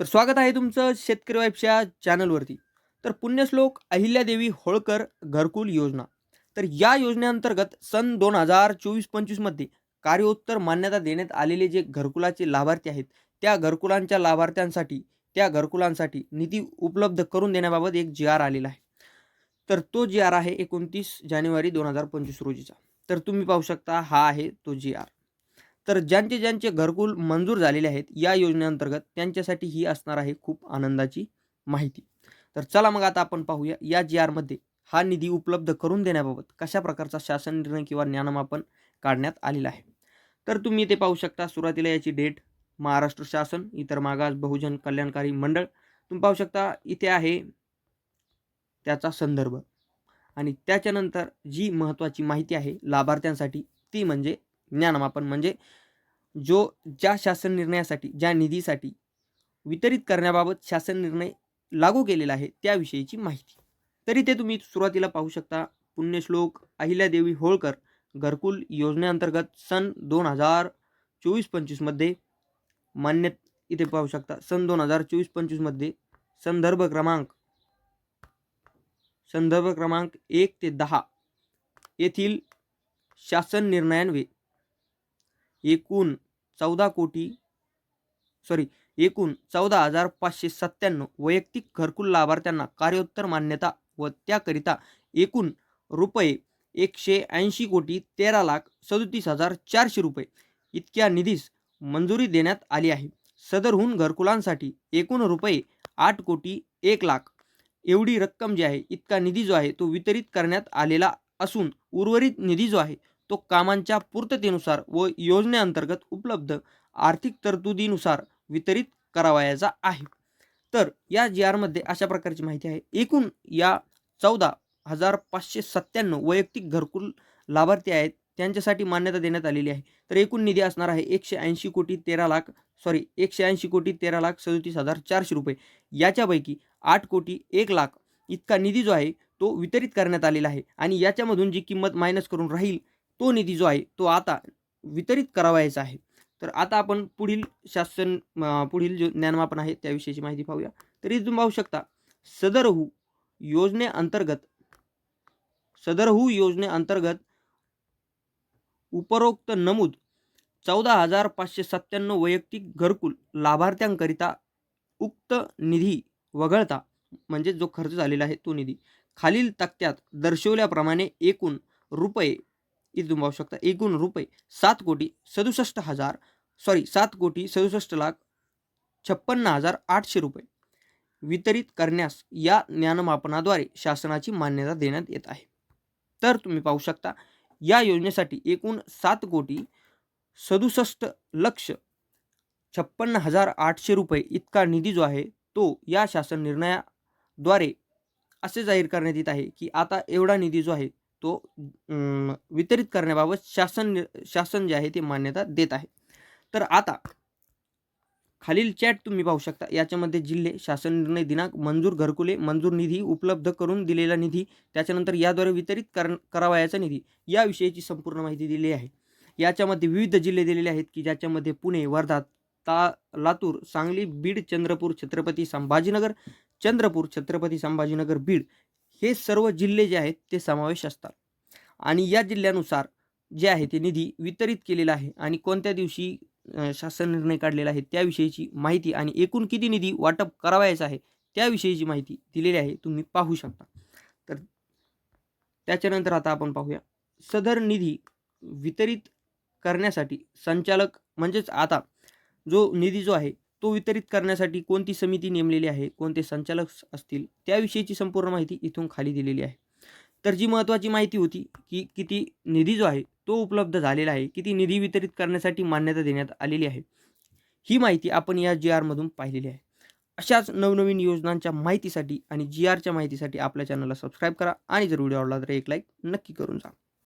तर स्वागत आहे तुमचं शेतकरी वाईफच्या चॅनलवरती. तर पुण्यश्लोक अहिल्यादेवी होळकर घरकुल योजना. तर या योजनेअंतर्गत सन दोन हजार चोवीस पंचवीसमध्ये कार्योत्तर मान्यता देण्यात आलेले जे घरकुलाचे लाभार्थी आहेत त्या घरकुलांच्या लाभार्थ्यांसाठी त्या घरकुलांसाठी निधी उपलब्ध करून देण्याबाबत एक जी आर आलेला आहे. तर तो जी आर आहे एकोणतीस जानेवारी दोन हजार पंचवीस रोजीचा. तर तुम्ही पाहू शकता हा आहे तो जी आर तर ज्यांचे ज्यांचे घरकुल मंजूर झालेले आहेत या योजनेअंतर्गत त्यांच्यासाठी ही असणार आहे खूप आनंदाची माहिती. तर चला मग आता आपण पाहूया या जी आरमध्ये हा निधी उपलब्ध करून देण्याबाबत कशा प्रकारचा शासन निर्णय किंवा ज्ञानमापन काढण्यात आलेला आहे. तर तुम्ही ते पाहू शकता सुरुवातीला याची डेट महाराष्ट्र शासन इतर मागास बहुजन कल्याणकारी मंडळ. तुम्ही पाहू शकता इथे आहे त्याचा संदर्भ. आणि त्याच्यानंतर जी महत्त्वाची माहिती आहे लाभार्थ्यांसाठी ती म्हणजे ज्ञानमापन म्हणजे जो ज्या शासन निर्णयासाठी ज्या निधीसाठी वितरित करण्याबाबत शासन निर्णय लागू केलेला आहे त्याविषयीची माहिती. तरी ते तुम्ही सुरुवातीला पाहू शकता. पुण्यश्लोक अहिल्यादेवी होळकर घरकुल योजनेअंतर्गत सन दोन हजार चोवीस पंचवीसमध्ये मान्य इथे पाहू शकता. सन दोन हजार चोवीस पंचवीसमध्ये संदर्भ क्रमांक संदर्भ क्रमांक एक ते दहा येथील शासन निर्णयान्वये एकूण चौदा कोटी सॉरी एकूण चौदा हजार पाचशे सत्त्याण्णव वैयक्तिक घरकुल लाभार्थ्यांना कार्योत्तर मान्यता व त्याकरिता एकूण रुपये एकशे ऐंशी कोटी तेरा लाख सदोतीस हजार चारशे रुपये इतक्या निधीस मंजुरी देण्यात आली आहे. सदरहून घरकुलांसाठी एकूण रुपये आठ कोटी एक लाख. एवढी रक्कम जी आहे इतका निधी जो आहे तो वितरित करण्यात आलेला असून उर्वरित निधी जो आहे तो कामांच्या पूर्ततेनुसार व योजनेअंतर्गत उपलब्ध आर्थिक तरतुदीनुसार वितरित करावयाचा आहे. तर या जी आरमध्ये अशा प्रकारची माहिती आहे. एकूण या चौदा हजार पाचशे सत्त्याण्णव वैयक्तिक घरकुल लाभार्थी आहेत. त्यांच्यासाठी मान्यता देण्यात आलेली आहे. तर एकूण निधी असणार आहे एकशे ऐंशी कोटी तेरा लाख सॉरी एकशे ऐंशी कोटी तेरा लाख सदोतीस हजार चारशे रुपये. याच्यापैकी आठ कोटी एक लाख इतका निधी जो आहे तो वितरित करण्यात आलेला आहे. आणि याच्यामधून जी किंमत मायनस करून राहील तो निधी जो आहे तो आता वितरित करावायचा आहे. तर आता आपण पुढील शासन पुढील जो ज्ञानमापन आहे त्याविषयीची माहिती पाहूया. तरी तुम्ही पाहू शकता सदरहू योजनेअंतर्गत सदरहू योजनेअंतर्गत उपरोक्त नमूद चौदा हजार पाचशे सत्त्याण्णव वैयक्तिक घरकुल लाभार्थ्यांकरिता उक्त निधी वगळता म्हणजे जो खर्च झालेला आहे तो निधी खालील तक्त्यात दर्शवल्याप्रमाणे एकूण रुपये इथे तुम्ही पाहू शकता. एकूण रुपये सात कोटी सदुसष्ट हजार सॉरी सात कोटी सदुसष्ट लाख छप्पन्न हजार आठशे रुपये वितरित करण्यास या ज्ञानमापनाद्वारे शासनाची मान्यता देण्यात येत आहे. तर तुम्ही पाहू शकता या योजनेसाठी एकूण सात कोटी सदुसष्ट लक्ष छप्पन्न हजार आठशे रुपये इतका निधी जो आहे तो या शासन निर्णयाद्वारे असे जाहीर करण्यात येत आहे की आता एवढा निधी जो आहे तो वितरित करण्याबाबत शासन शासन जे आहे ते मान्यता देत आहे. तर आता खालील चॅट तुम्ही पाहू शकता. याच्यामध्ये जिल्हे शासन निर्णय दिनांक मंजूर घरकुले मंजूर निधी उपलब्ध करून दिलेला निधी त्याच्यानंतर याद्वारे वितरित कर करावयाचा निधी याविषयीची संपूर्ण माहिती दिली आहे. याच्यामध्ये विविध जिल्हे दिलेले आहेत की ज्याच्यामध्ये पुणे वर्धा ता लातूर सांगली बीड चंद्रपूर छत्रपती संभाजीनगर चंद्रपूर छत्रपती संभाजीनगर बीड हे सर्व जिल्हे जे आहेत ते समावेश असतात. आणि या जिल्ह्यानुसार जे आहे ते निधी वितरित केलेला आहे आणि कोणत्या दिवशी शासन निर्णय काढलेला आहे त्याविषयीची माहिती आणि एकूण किती निधी वाटप करावायचा आहे त्याविषयीची माहिती दिलेली आहे तुम्ही पाहू शकता. तर त्याच्यानंतर आता आपण पाहूया. सदर निधी वितरित करण्यासाठी संचालक म्हणजेच आता जो निधी जो आहे तो वितरित करण्यासाठी कोणती समिती नेमलेली आहे कोणते संचालक असतील त्याविषयीची संपूर्ण माहिती इथून खाली दिलेली आहे. तर जी महत्त्वाची माहिती होती की किती निधी जो आहे तो उपलब्ध झालेला आहे किती निधी वितरित करण्यासाठी मान्यता देण्यात आलेली आहे ही माहिती आपण या जी आरमधून पाहिलेली आहे. अशाच नवनवीन योजनांच्या माहितीसाठी आणि जी आरच्या माहितीसाठी आपल्या चॅनलला सबस्क्राईब करा आणि जर व्हिडिओ आवडला तर एक लाईक नक्की करून जा.